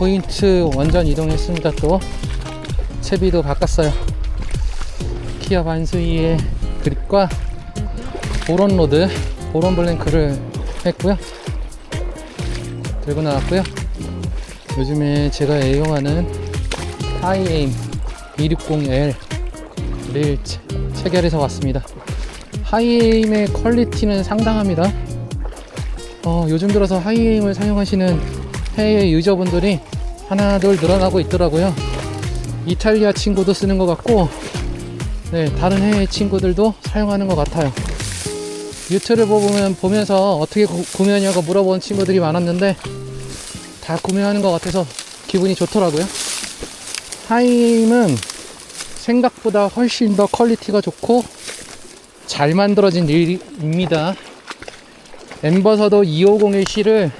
포인트 완전 이동했습니다. 또 채비도 바꿨어요. 키아 반스이의 그립과 보론 로드 보론 블랭크를 했고요. 들고 나왔고요. 요즘에 제가 애용하는 하이에임 260L 를 체- 체결해서 왔습니다. 하이에임의 퀄리티는 상당합니다. 어, 요즘 들어서 하이에임을 사용하시는 해외 유저분들이 하나 둘 늘어나고 있더라고요. 이탈리아 친구도 쓰는 것 같고, 네, 다른 해외 친구들도 사용하는 것 같아요. 유튜브를 보면, 보면서 어떻게 구, 구매하냐고 물어본 친구들이 많았는데, 다 구매하는 것 같아서 기분이 좋더라고요. 하이에임은 생각보다 훨씬 더 퀄리티가 좋고, 잘 만들어진 릴입니다. 엠버서더 2501C를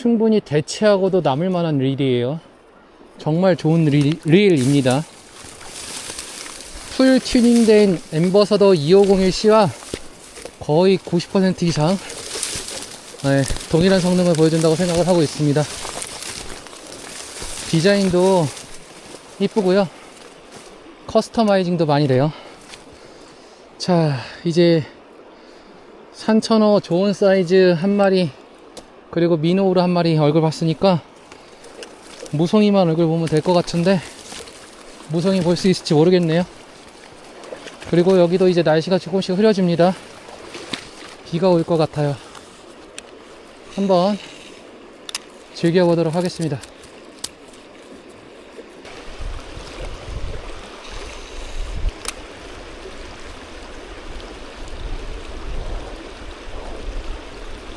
충분히 대체하고도 남을 만한 릴이에요. 정말 좋은 릴, 릴입니다. 풀 튜닝된 엠버서더 2501C와 거의 90% 이상 네, 동일한 성능을 보여준다고 생각을 하고 있습니다. 디자인도 이쁘고요. 커스터마이징도 많이 돼요. 자, 이제 산천어 좋은 사이즈 한 마리 그리고 미노우르 한 마리 얼굴 봤으니까 무송이만 얼굴 보면 될 것 같은데 무송이 볼 수 있을지 모르겠네요. 그리고 여기도 이제 날씨가 조금씩 흐려집니다. 비가 올 것 같아요. 한번 즐겨보도록 하겠습니다.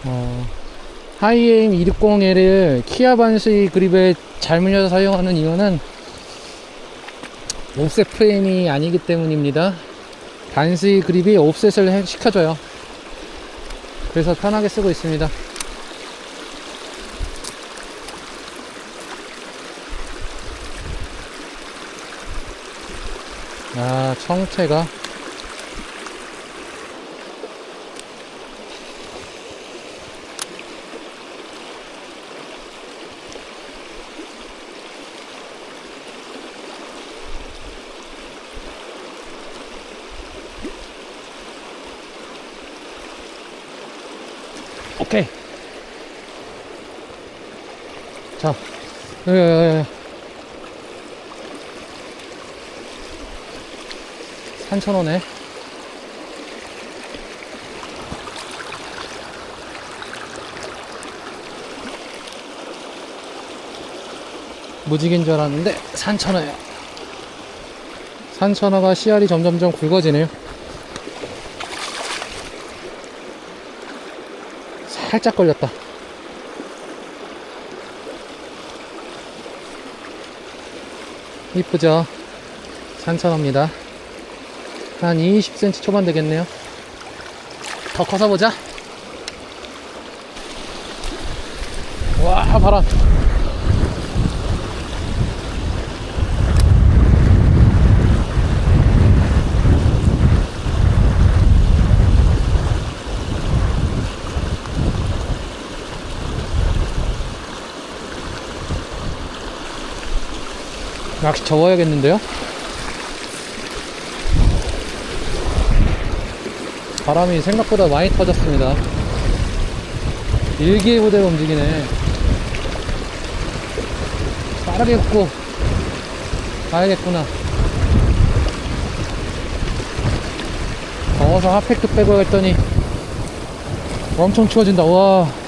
어, 하이에임 260L을 키아 반스의 그립에 잘 물려서 사용하는 이유는 옵셋 프레임이 아니기 때문입니다. 반스의 그립이 옵셋을 해- 시켜줘요. 그래서 편하게 쓰고 있습니다. 아, 청체가 오케이. 자, 예, 예, 예. 산천원에 무지개인 줄 알았는데 산천어예요. 산천어가 씨알이 점점점 굵어지네요. 살짝 걸렸다. 이쁘죠? 산천어입니다. 한 20cm 초반 되겠네요. 더 커서 보자. 와, 바람. 낚시 접어야겠는데요? 바람이 생각보다 많이 터졌습니다. 일기예보대로 움직이네. 빠르게 굽고 가야겠구나. 더워서 핫팩도 빼고 했더니 엄청 추워진다. 와.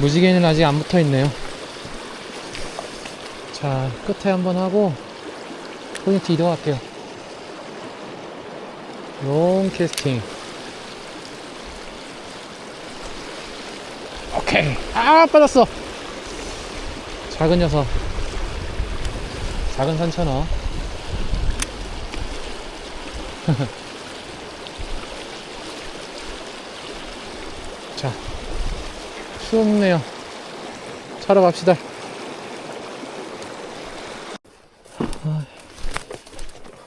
무지개는 아직 안 붙어 있네요. 자, 끝에 한번 하고 포인트 이동할게요. 롱 캐스팅. 오케이. 아, 빠졌어. 작은 녀석. 작은 산천어. 자, 추웠네요. 차로 갑시다. 아,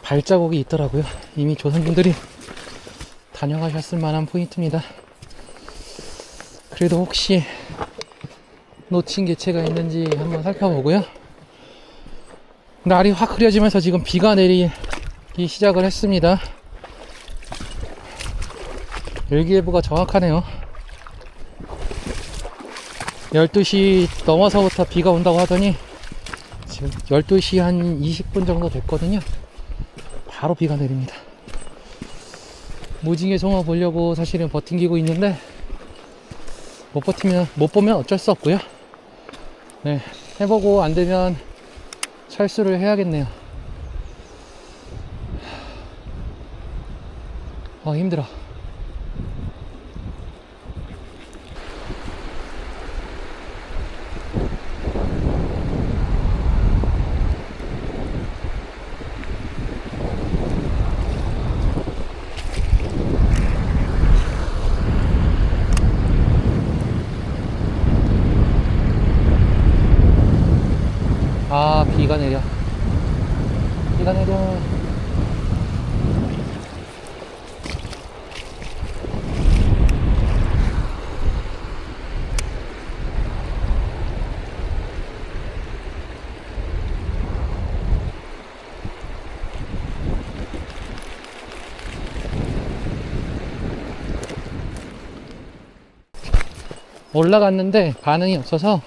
발자국이 있더라고요. 이미 조선분들이 다녀가셨을 만한 포인트입니다. 그래도 혹시 놓친 개체가 있는지 한번 살펴보고요. 날이 확 흐려지면서 지금 비가 내리기 시작을 했습니다. 일기예보가 정확하네요. 12시 넘어서부터 비가 온다고 하더니 지금 12시 한 20분 정도 됐거든요. 바로 비가 내립니다. 무징의 송어 보려고 사실은 버팅기고 있는데 못 버티면 못 보면 어쩔 수 없고요. 네, 해보고 안 되면 철수를 해야겠네요. 아 힘들어. 아 비가 내려. 비가 내려. 올라갔는데 반응이 없어서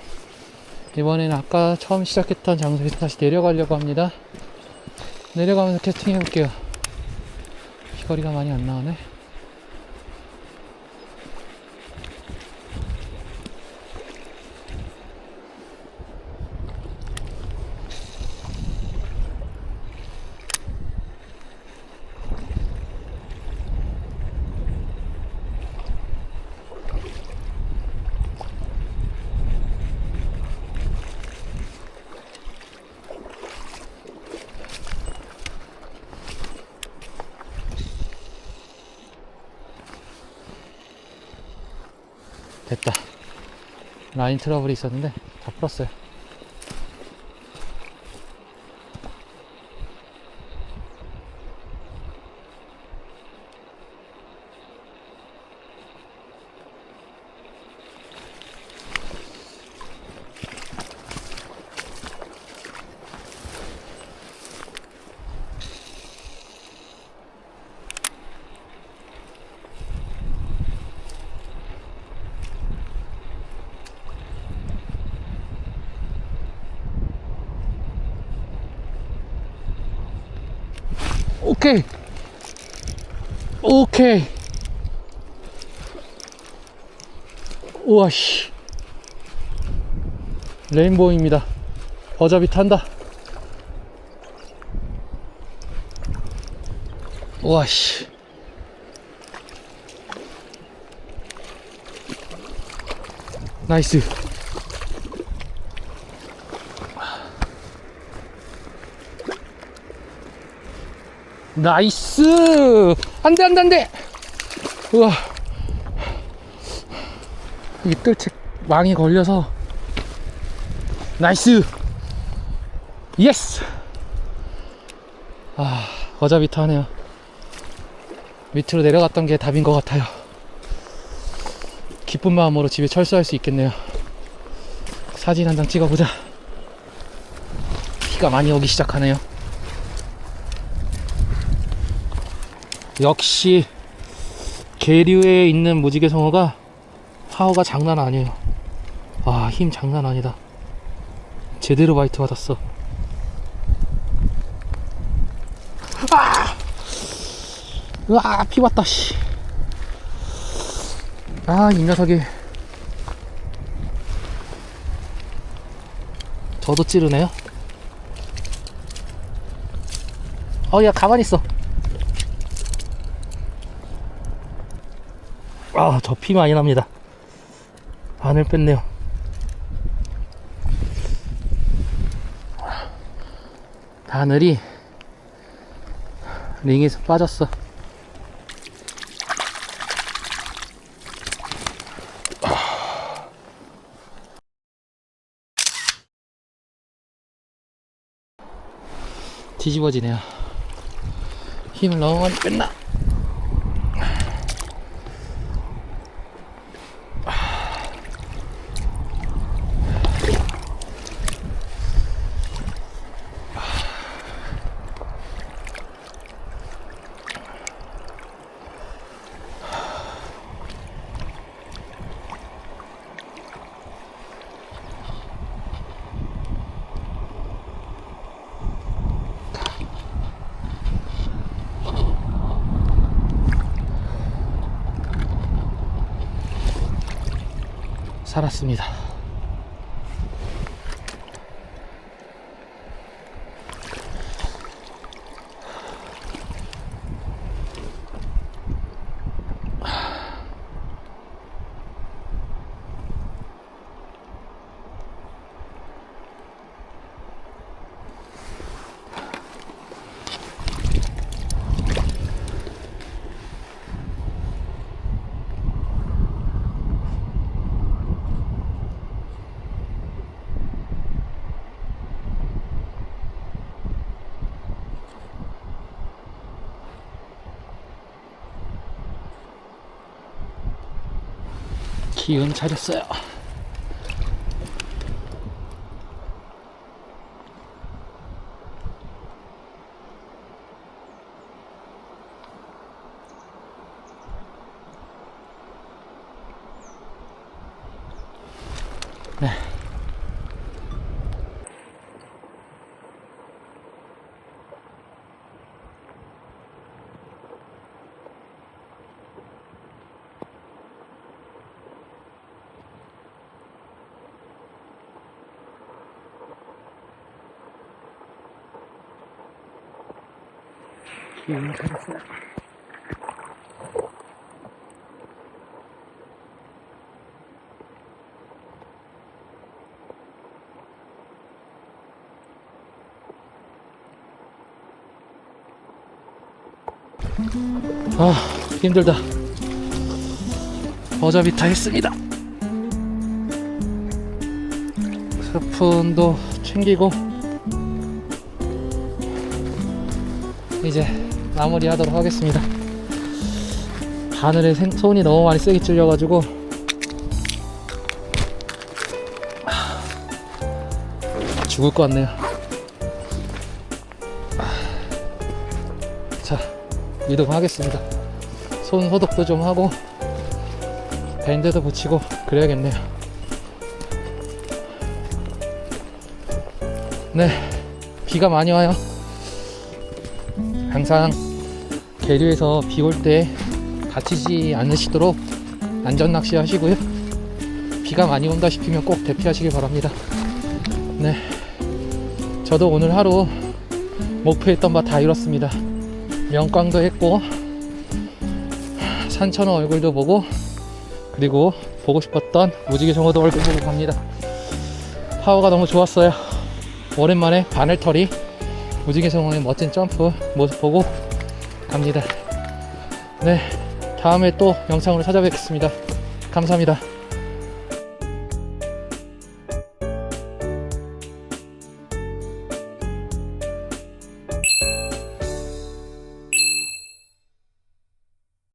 이번에는 아까 처음 시작했던 장소에서 다시 내려가려고 합니다. 내려가면서 캐스팅 해볼게요. 비거리가 많이 안 나오네. 됐다. 라인 트러블이 있었는데 다 풀었어요. 오케이. 오케이. 우와, 씨. 레인보우입니다. 버잡이 탄다. 우와, 씨. 나이스. 나이스! 안 돼, 안 돼, 안 돼! 우와. 이 끌책 망이 걸려서. 나이스! 예스! 아, 어차피 타네요. 밑으로 내려갔던 게 답인 것 같아요. 기쁜 마음으로 집에 철수할 수 있겠네요. 사진 한 장 찍어보자. 비가 많이 오기 시작하네요. 역시 계류에 있는 무지개 성어가 파워가 장난 아니에요. 와, 힘 장난 아니다. 제대로 바이트 받았어. 아! 으아, 피 왔다, 씨. 아, 이 녀석이. 저도 찌르네요. 어, 야, 가만히 있어. 아, 저 피 많이 납니다. 반을 뺐네요. 바늘이 링에서 빠졌어. 뒤집어지네요. 힘을 너무 많이 뺐나? 살았습니다. 기운 차렸어요. 네. 기운 차렸어요. 아 힘들다 어차피 다 했습니다 스푼도 챙기고 이제 마무리 하도록 하겠습니다. 바늘에 생- 손이 너무 많이 세게 찔려가지고. 하, 죽을 것 같네요. 자 이동하겠습니다. 손 소독도 좀 하고 밴드도 붙이고 그래야겠네요. 네 비가 많이 와요 항상 계류에서 비 올 때 다치지 않으시도록 안전 낚시 하시고요. 비가 많이 온다 싶으면 꼭 대피하시길 바랍니다. 네 저도 오늘 하루 목표했던 바 다 이뤘습니다. 명광도 했고 산천어 얼굴도 보고 그리고 보고 싶었던 무지개 정어도 얼굴 보고 갑니다. 파워가 너무 좋았어요. 오랜만에 바늘털이 무지개 정어의 멋진 점프 모습 보고 갑니다. 네 다음에 또 영상으로 찾아뵙겠습니다. 감사합니다